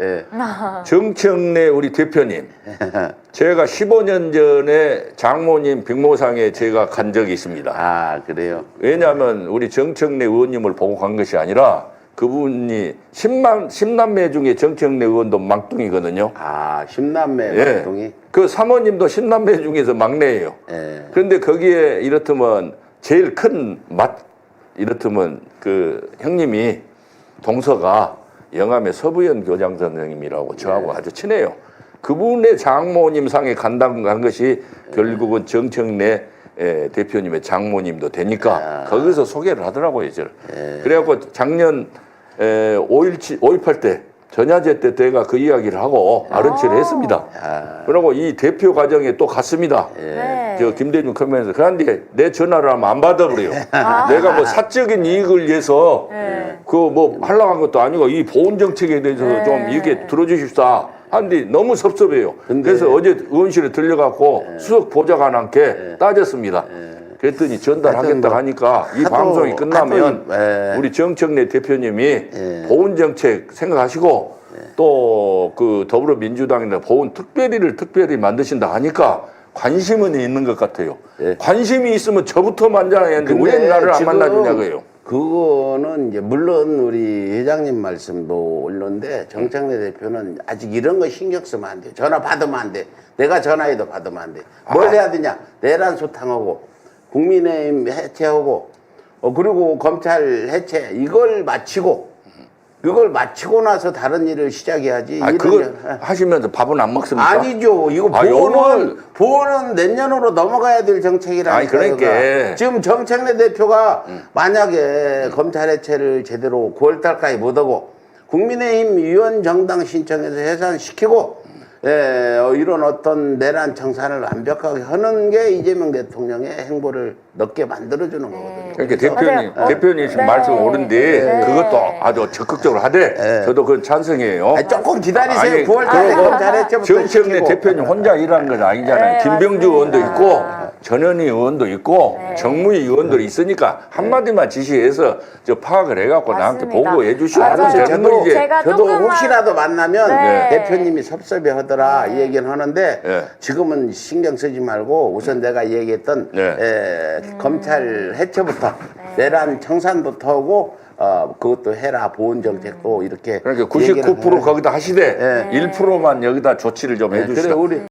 예. 정청래 우리 대표님, 제가 15년 전에 장모님 빅모상에 제가 간 적이 있습니다. 아 그래요. 왜냐하면 우리 정청래 의원님을 보고 간 것이 아니라 그분이 10만, 10남매 중에 정청래 의원도 막둥이거든요. 아 십남매 예. 활동이. 그 사모님도 10남매 중에서 막내예요. 예. 그런데 거기에 이렇다면 제일 큰 맛, 이렇다면 그 형님이 동서가 영암의 서부연 교장 선생님이라고 저하고 네. 아주 친해요. 그분의 장모님 상에 간다고 한 것이 결국은 정청래 에, 대표님의 장모님도 되니까 아. 거기서 소개를 하더라고요, 저를. 예. 그래갖고 작년 에, 5.17, 5.18 때 전야제 때 제가 그 이야기를 하고 아른치를 했습니다. 아, 그리고 이 대표 과정에 또 갔습니다. 네. 저 김대중 커맨에서 그런데 내 전화를 하면 안 받아버려요. 아. 내가 뭐 사적인 이익을 위해서 네. 그뭐 하려고 한 것도 아니고 이 보훈 정책에 대해서 네. 좀 이렇게 들어주십사. 하는데 너무 섭섭해요. 근데- 그래서 어제 의원실에 들려갖고 수석 보좌관한테 따졌습니다. 그랬더니 전달하겠다 뭐 하니까 이 하도- 방송이 끝나면 하도, 예. 우리 정청래 대표님이 예. 보훈 정책 생각하시고 또 그 더불어민주당이나 보훈 특별위를 특별히 만드신다 하니까 관심은 있는 것 같아요. 예. 관심이 있으면 저부터 만나야 하는데 왜 나를 안 만나주냐고요. 그거는 이제 물론 우리 회장님 말씀도 옳는데 정창래 대표는 아직 이런 거 신경 쓰면 안 돼. 전화 받으면 안 돼. 내가 전화해도 받으면 안 돼. 뭘 아. 해야 되냐? 내란 소탕하고 국민의힘 해체하고 어 그리고 검찰 해체 이걸 마치고 그걸 마치고 나서 다른 일을 시작해야지. 아, 그걸 일- 예. 하시면서 밥은 안 먹습니까? 아니죠. 이거 아, 보호는 요거는- 보호는 내년으로 넘어가야 될 정책이라니까. 아니, 그러니까. 지금 정책래 대표가 만약에 검찰 해체를 제대로 9월달까지 못하고 국민의힘 위원 정당 신청해서 해산시키고 예, 어, 이런 어떤 내란 청산을 완벽하게 하는 게 이재명 대통령의 행보를 넓게 만들어주는 거거든요. 그러니까 대표님, 맞아요. 어, 대표님 지금 네. 말씀 옳은데 네. 그것도 아주 적극적으로 하되 저도 그건 찬성이에요. 아니, 조금 기다리세요. 아니, 9월 달에 그리고 검찰 해체부터 정청래 시키고. 대표님 혼자 일하는 건 아니잖아요. 네, 김병주 의원도 맞습니다. 있고 전현희 의원도 있고 네. 정무위 의원들이 있으니까 한마디만 지시해서 저 파악을 해갖고 나한테 맞습니다. 보고해 주시면 맞아요. 되는 저도, 거지. 제가 저도 조금만- 혹시라도 만나면 네. 대표님이 섭섭해 하더라 이 얘기는 하는데 네. 지금은 신경 쓰지 말고 우선 내가 얘기했던 네. 에, 검찰 해체부터 내란 청산부터 하고 어, 그것도 해라 보훈 정책도 이렇게 그러니까 얘기를 99% 해라. 거기다 하시되 네. 1%만 여기다 조치를 좀 네, 해주시라. 그래 우리